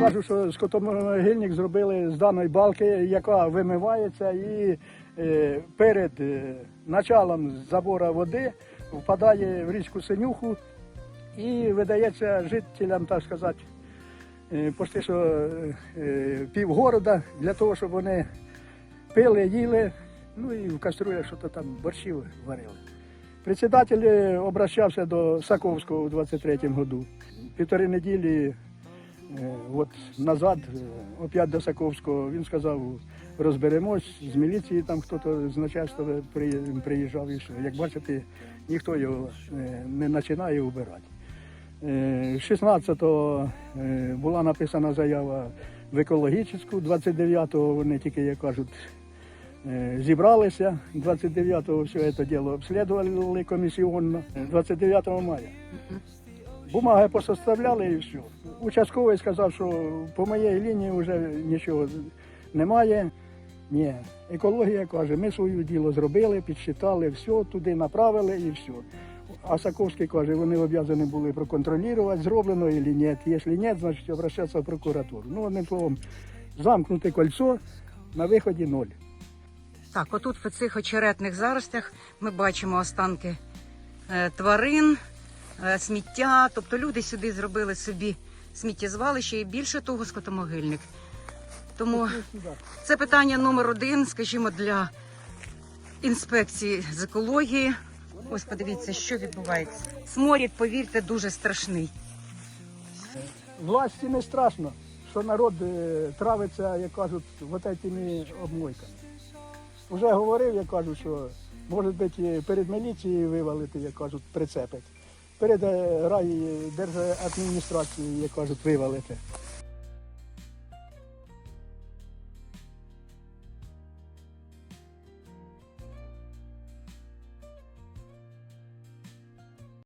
кажу, що скотомогильник зробили з даної балки, яка вимивається і е, перед е, началом забору води впадає в річку Синюху і видається жителям, так сказати, е, почти що півгорода для того, щоб вони пили, їли, ну і в каструлях що-то там борщів варили. Председатель обращався до Саковського у 23-му году. Півтори неділі от назад, е, опять до Саковського, він сказав, розберемось, з міліції там хтось з начальства приїжджав і все. Як бачите, ніхто його е, не починає убирати. Е, 16-го е, була написана заява в екологічну, 29-го вони тільки, як кажуть, Е, Зібралися 29-го все це діло обслідували комісіонно 29 мая. Бумаги посоставляли і все. Участковий сказав, що по моїй лінії вже нічого немає. Ні, екологія каже, ми своє діло зробили, підсчитали, все, туди направили і все. А Саковський каже, вони обов'язані були проконтролювати, зроблено чи ні. Якщо ні, значить обращатися в прокуратуру. Ну, одним словом, замкнуте кольцо, на виході ноль. Так, отут в цих очеретних заростях ми бачимо останки е, тварин, сміття. Тобто люди сюди зробили собі сміттєзвалище і більше того скотомогильник. Тому це питання номер один, скажімо, для інспекції з екології. Ось подивіться, що відбувається. Сморід, повірте, дуже страшний. Власті не страшно, що народ е, травиться, як кажуть, вот этими обмойками. Уже говорив, як кажуть, що може бути перед міліцією вивалити, як кажуть, прицепить. Перед е, райдержадміністрацією, як кажуть, вивалити.